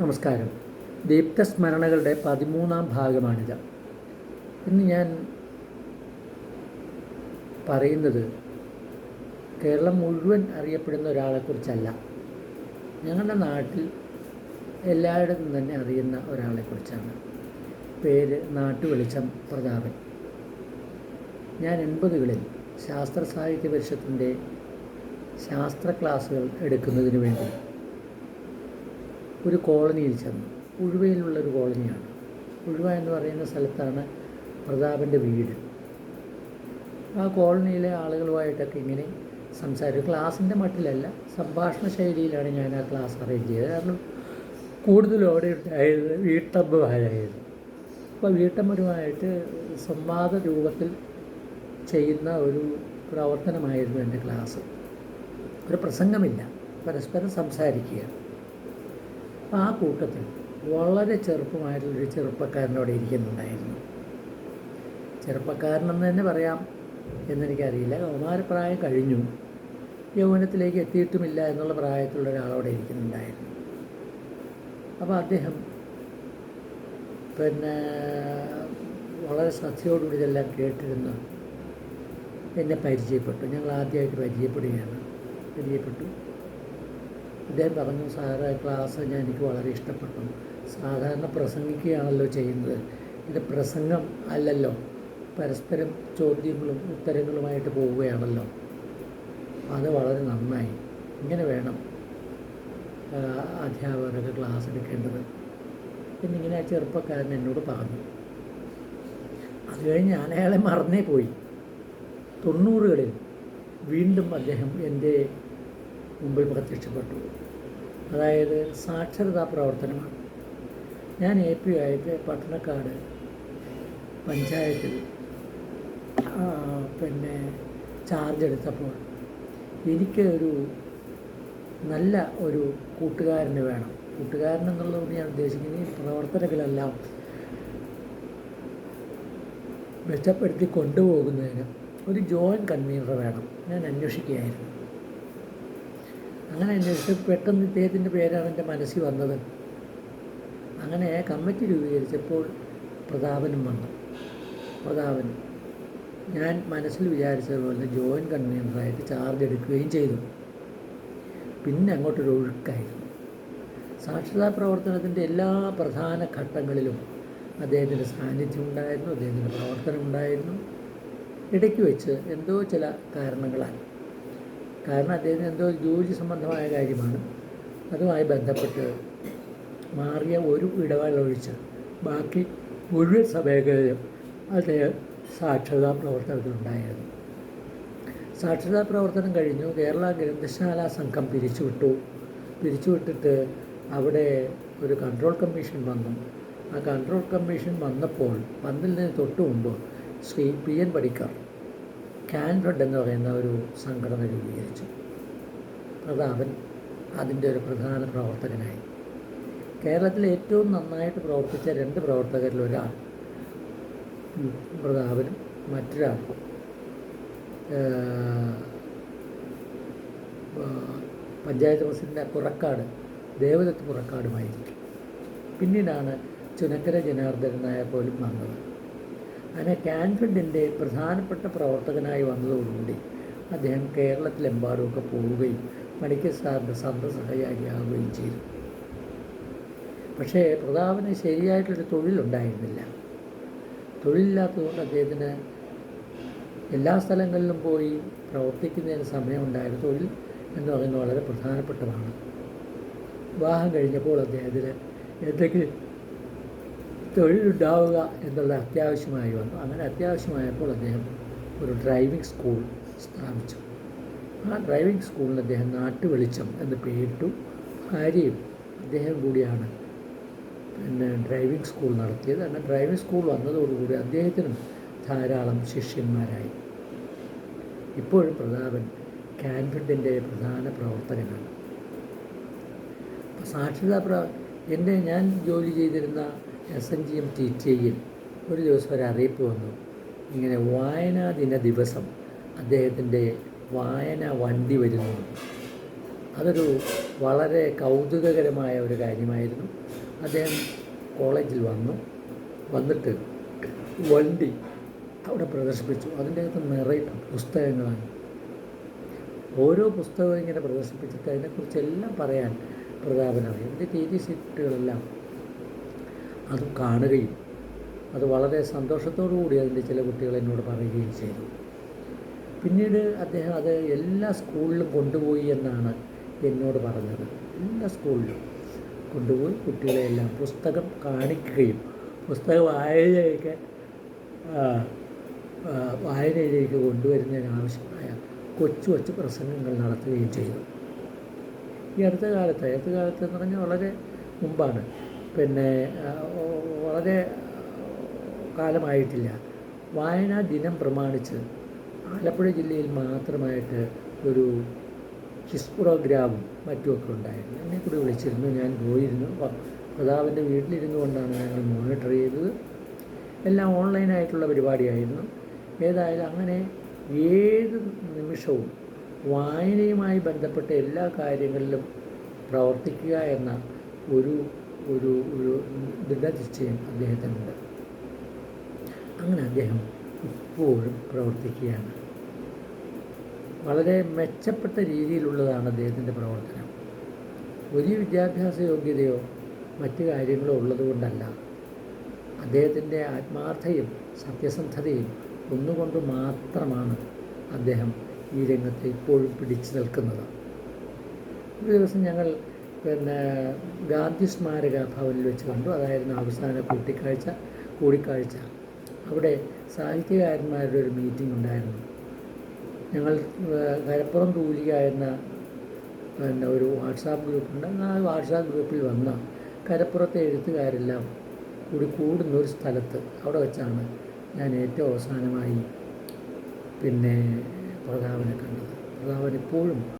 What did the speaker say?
നമസ്കാരം. ദീപ്തസ്മരണകളുടെ പതിമൂന്നാം ഭാഗമാണിത്. ഇന്ന് ഞാൻ പറയുന്നത് കേരളം മുഴുവൻ അറിയപ്പെടുന്ന ഒരാളെക്കുറിച്ചല്ല. ഞങ്ങളുടെ നാട്ടിൽ എല്ലായിടത്തും തന്നെ അറിയുന്ന ഒരാളെക്കുറിച്ചാണ്. പേര് നാട്ടുവെളിച്ചം പ്രതാപൻ. ഞാൻ എൺപതുകളിൽ ശാസ്ത്ര സാഹിത്യ പരിഷത്തിന്റെ ശാസ്ത്ര ക്ലാസ്സുകൾ എടുക്കുന്നതിന് വേണ്ടി ഒരു കോളനിയിൽ ചെന്നു. ഉഴുവയിലുള്ളൊരു കോളനിയാണ്. ഉഴുവ എന്ന് പറയുന്ന സ്ഥലത്താണ് പ്രതാപന്റെ വീട്. ആ കോളനിയിലെ ആളുകളുമായിട്ടൊക്കെ ഇങ്ങനെ സംസാരിക്കും ക്ലാസ്സിന്റെ മട്ടിലല്ല സംഭാഷണ ശൈലിയിലാണ് ഞാൻ ആ ക്ലാസ് അറേഞ്ച് ചെയ്തത്. കാരണം കൂടുതലും അവിടെ ഉണ്ടായത് വീട്ടമ്മമാരായിരുന്നു. അപ്പോൾ വീട്ടമ്മരുമായിട്ട് സംവാദ രൂപത്തിൽ ചെയ്യുന്ന ഒരു പ്രവർത്തനമായിരുന്നു എന്റെ ക്ലാസ്. ഒരു പ്രസംഗമില്ല. പരസ്പരം സംസാരിക്കുക അപ്പോൾ ആ കൂട്ടത്തിൽ വളരെ ചെറുപ്പമായിട്ടുള്ളൊരു ചെറുപ്പക്കാരനോടെ ഇരിക്കുന്നുണ്ടായിരുന്നു. ചെറുപ്പക്കാരനെന്ന് തന്നെ പറയാം എന്നെനിക്കറിയില്ല. കൗമാരപ്രായം കഴിഞ്ഞു. യൗവനത്തിലേക്ക് എത്തിയിട്ടുമില്ല എന്നുള്ള പ്രായത്തിലുള്ള ഒരാളോടെ ഇരിക്കുന്നുണ്ടായിരുന്നു. അപ്പോൾ അദ്ദേഹം പിന്നെ വളരെ ശ്രദ്ധയോടുകൂടി ഇതെല്ലാം കേട്ടിരുന്നു എന്നെ പരിചയപ്പെട്ടു. ഞങ്ങൾ ആദ്യമായിട്ട് പരിചയപ്പെടുകയാണ്. പരിചയപ്പെട്ടു. അദ്ദേഹം പറഞ്ഞു സാറ് ക്ലാസ് ഞാൻ എനിക്ക് വളരെ ഇഷ്ടപ്പെട്ടു. സാധാരണ പ്രസംഗിക്കുകയാണല്ലോ ചെയ്യുന്നത്. ഇത് പ്രസംഗം അല്ലല്ലോ. പരസ്പരം ചോദ്യങ്ങളും ഉത്തരങ്ങളുമായിട്ട് പോവുകയാണല്ലോ. അത് വളരെ നന്നായി. ഇങ്ങനെ വേണം അധ്യാപകരൊക്കെ ക്ലാസ് എടുക്കേണ്ടത്. എന്നിങ്ങനെ ആ ചെറുപ്പക്കാരൻ എന്നോട് പറഞ്ഞു. അത് കഴിഞ്ഞ് ഞാൻ അയാളെ മറന്നേ പോയി. തൊണ്ണൂറുകളിൽ വീണ്ടും അദ്ദേഹം എന്റെ മുമ്പിൽ പ്രത്യക്ഷപ്പെട്ടു. അതായത് സാക്ഷരതാ പ്രവർത്തനമാണ്. ഞാൻ എ പി ആയിട്ട് പട്ടണക്കാട് പഞ്ചായത്തിൽ പിന്നെ ചാർജ് എടുത്തപ്പോൾ എനിക്ക് ഒരു നല്ല ഒരു കൂട്ടുകാരന് വേണം. കൂട്ടുകാരൻ എന്നുള്ളതുകൊണ്ട് ഞാൻ ഉദ്ദേശിക്കുന്നത് ഈ പ്രവർത്തനങ്ങളെല്ലാം മെച്ചപ്പെടുത്തി കൊണ്ടുപോകുന്നതിന് ഒരു ജോയിന്റ് കൺവീനർ വേണം. ഞാൻ അന്വേഷിക്കുകയായിരുന്നു. അങ്ങനെ അന്വേഷിച്ച് പെട്ടെന്ന് ഇദ്ദേഹത്തിന്റെ പേരാണ് എന്റെ മനസ്സിൽ വന്നത്. അങ്ങനെ കമ്മിറ്റി രൂപീകരിച്ചപ്പോൾ പ്രതാപനും വന്നു. പ്രതാപൻ ഞാൻ മനസ്സിൽ വിചാരിച്ചതുപോലെ ജോയിന്റ് കൺവീനറായിട്ട് ചാർജ് എടുക്കുകയും ചെയ്തു. പിന്നെ അങ്ങോട്ടൊരു ഒഴുക്കായിരുന്നു. സാക്ഷരതാ പ്രവർത്തനത്തിന്റെ എല്ലാ പ്രധാന ഘട്ടങ്ങളിലും അദ്ദേഹത്തിന്റെ സാന്നിധ്യം ഉണ്ടായിരുന്നു അദ്ദേഹത്തിന്റെ പ്രവർത്തനം ഉണ്ടായിരുന്നു. ഇടയ്ക്ക് വെച്ച് എന്തോ ചില കാരണങ്ങളാൽ കാരണം അദ്ദേഹത്തിന് എന്തോ ജോലി സംബന്ധമായ കാര്യമാണ്. അതുമായി ബന്ധപ്പെട്ട് മാറിയ ഒരു ഇടവേളൊഴിച്ച് ബാക്കി മുഴുവൻ സമയങ്ങളിലും അദ്ദേഹം സാക്ഷരതാ പ്രവർത്തനത്തിലുണ്ടായിരുന്നു. സാക്ഷരതാ പ്രവർത്തനം കഴിഞ്ഞു. കേരള ഗ്രന്ഥശാല സംഘം പിരിച്ചുവിട്ടു. പിരിച്ചുവിട്ടിട്ട് അവിടെ ഒരു കൺട്രോൾ കമ്മീഷൻ വന്നു. ആ കൺട്രോൾ കമ്മീഷൻ വന്നപ്പോൾ വന്നതിന് തൊട്ട് മുമ്പ് ശ്രീ പി എൻ പടിക്കർ കാൻഫഡ് എന്ന് പറയുന്ന ഒരു സംഘടന രൂപീകരിച്ചു. പ്രതാപൻ അതിന്റെ ഒരു പ്രധാന പ്രവർത്തകനായി. കേരളത്തിൽ ഏറ്റവും നന്നായിട്ട് പ്രവർത്തിച്ച രണ്ട് പ്രവർത്തകരിൽ ഒരാൾ പ്രതാപനും മറ്റൊരാൾ പഞ്ചായത്ത് പ്രസിഡന്റിന്റെ പുറക്കാട് ദേവദത്ത് പുറക്കാടുമായിരിക്കും പിന്നീടാണ് ചുനക്കര ജനാർദ്ദനായ പോലും വന്നത്. അങ്ങനെ കാൻഫിഡിന്റെ പ്രധാനപ്പെട്ട പ്രവർത്തകനായി വന്നതോടുകൂടി അദ്ദേഹം കേരളത്തിലെമ്പാടുമൊക്കെ പോവുകയും മണിക്കൽ സാറിന്റെ സന്തസഹചാരിയാവുകയും ചെയ്തു. പക്ഷേ പ്രതാപന് ശരിയായിട്ടൊരു തൊഴിലുണ്ടായിരുന്നില്ല. തൊഴിലില്ലാത്തതുകൊണ്ട് അദ്ദേഹത്തിന് എല്ലാ സ്ഥലങ്ങളിലും പോയി പ്രവർത്തിക്കുന്നതിന് സമയമുണ്ടായിരുന്നു തൊഴിൽ എന്ന് പറയുന്നത് വളരെ പ്രധാനപ്പെട്ടതാണ്. വിവാഹം കഴിഞ്ഞപ്പോൾ അദ്ദേഹത്തിന് എന്തെങ്കിലും തൊഴിലുണ്ടാവുക എന്നുള്ളത് അത്യാവശ്യമായി വന്നു. അങ്ങനെ അത്യാവശ്യമായപ്പോൾ അദ്ദേഹം ഒരു ഡ്രൈവിംഗ് സ്കൂൾ സ്ഥാപിച്ചു. ആ ഡ്രൈവിംഗ് സ്കൂളിന് അദ്ദേഹം നാട്ടുവെളിച്ചം എന്ന് പേരിട്ടു. ഭാര്യയും അദ്ദേഹം കൂടിയാണ് പിന്നെ ഡ്രൈവിംഗ് സ്കൂൾ നടത്തിയത്. അങ്ങനെ ഡ്രൈവിംഗ് സ്കൂൾ വന്നതോടുകൂടി അദ്ദേഹത്തിനും ധാരാളം ശിഷ്യന്മാരായി. ഇപ്പോഴും പ്രതാപൻ കാൻഫിഡിന്റെ പ്രധാന പ്രവർത്തകനാണ്. അപ്പോൾ സാക്ഷരതാ പ്ര എന്റെ ഞാൻ ജോലി ചെയ്തിരുന്ന S N G M T T ഐയിൽ ഒരു ദിവസം ഒരു അറിയിപ്പ് വന്നു. ഇങ്ങനെ വായനാ ദിന ദിവസം അദ്ദേഹത്തിന്റെ വായന വണ്ടി വരുന്നു. അതൊരു വളരെ കൗതുകകരമായ ഒരു കാര്യമായിരുന്നു. അദ്ദേഹം കോളേജിൽ വന്നു. വന്നിട്ട് വണ്ടി അവിടെ പ്രദർശിപ്പിച്ചു. അതിന്റെ അകത്ത് നിറയെ പുസ്തകങ്ങളാണ്. ഓരോ പുസ്തകവും ഇങ്ങനെ പ്രദർശിപ്പിച്ചിട്ട് അതിനെക്കുറിച്ചെല്ലാം പറയാൻ പ്രതാപനാണ്. എന്റെ ടി വി സീറ്റുകളെല്ലാം അത് കാണുകയും അത് വളരെ സന്തോഷത്തോടു കൂടി അതിന്റെ ചില കുട്ടികൾ എന്നോട് പറയുകയും ചെയ്തു. പിന്നീട് അദ്ദേഹം അത് എല്ലാ സ്കൂളിലും കൊണ്ടുപോയി എന്നാണ് എന്നോട് പറഞ്ഞത്. എല്ലാ സ്കൂളിലും കൊണ്ടുപോയി കുട്ടികളെയെല്ലാം പുസ്തകം കാണിക്കുകയും പുസ്തകം വായനയൊക്കെ വായനയിലേക്ക് കൊണ്ടുവരുന്നതിന് ആവശ്യമായ കൊച്ചു കൊച്ചു പ്രസംഗങ്ങൾ നടത്തുകയും ചെയ്തു. ഈ അടുത്ത കാലത്ത് അടുത്ത കാലത്ത് എന്ന് പറഞ്ഞാൽ വളരെ മുമ്പാണ്. പിന്നെ വളരെ കാലമായിട്ടില്ല. വായനാ ദിനം പ്രമാണിച്ച് ആലപ്പുഴ ജില്ലയിൽ മാത്രമായിട്ട് ഒരു ക്വിസ് പ്രോഗ്രാമും മറ്റുമൊക്കെ ഉണ്ടായിരുന്നു. എന്നെ കൂടി വിളിച്ചിരുന്നു ഞാൻ പോയിരുന്നു. പ്രതാപന്റെ വീട്ടിലിരുന്നു കൊണ്ടാണ് ഞങ്ങൾ മോണിറ്റർ ചെയ്തത്. എല്ലാം ഓൺലൈനായിട്ടുള്ള പരിപാടിയായിരുന്നു. ഏതായാലും അങ്ങനെ ഏത് നിമിഷവും വായനയുമായി ബന്ധപ്പെട്ട എല്ലാ കാര്യങ്ങളിലും പ്രവർത്തിക്കുക എന്ന ഒരു ഒരു ഒരു ദൃഢനിശ്ചയം അദ്ദേഹത്തിനുണ്ട്. അങ്ങനെ അദ്ദേഹം ഇപ്പോഴും പ്രവർത്തിക്കുകയാണ്. വളരെ മെച്ചപ്പെട്ട രീതിയിലുള്ളതാണ് അദ്ദേഹത്തിന്റെ പ്രവർത്തനം. വലിയ വിദ്യാഭ്യാസ യോഗ്യതയോ മറ്റു കാര്യങ്ങളോ ഉള്ളതുകൊണ്ടല്ല. അദ്ദേഹത്തിന്റെ ആത്മാർത്ഥയും സത്യസന്ധതയും ഒന്നുകൊണ്ട് മാത്രമാണ് അദ്ദേഹം ഈ രംഗത്ത് ഇപ്പോഴും പിടിച്ചു നിൽക്കുന്നത്. ഒരു ദിവസം ഞങ്ങൾ പിന്നെ ഗാന്ധി സ്മാരക ഭവനിൽ വെച്ച് കണ്ടു. അതായിരുന്നു അവസാന കൂട്ടിക്കാഴ്ച കൂടിക്കാഴ്ച. അവിടെ സാഹിത്യകാരന്മാരുടെ ഒരു മീറ്റിംഗ് ഉണ്ടായിരുന്നു. ഞങ്ങൾ കരപ്പുറം തൂലിക എന്ന പിന്നെ ഒരു വാട്സാപ്പ് ഗ്രൂപ്പുണ്ട് ആ വാട്സാപ്പ് ഗ്രൂപ്പിൽ വന്ന കരപ്പുറത്തെ എഴുത്തുകാരെല്ലാം കൂടി കൂടുന്ന ഒരു സ്ഥലത്ത് അവിടെ വെച്ചാണ് ഞാൻ ഏറ്റവും അവസാനമായി പിന്നെ പ്രതാപനെ കണ്ടത്. പ്രതാപൻ ഇപ്പോഴും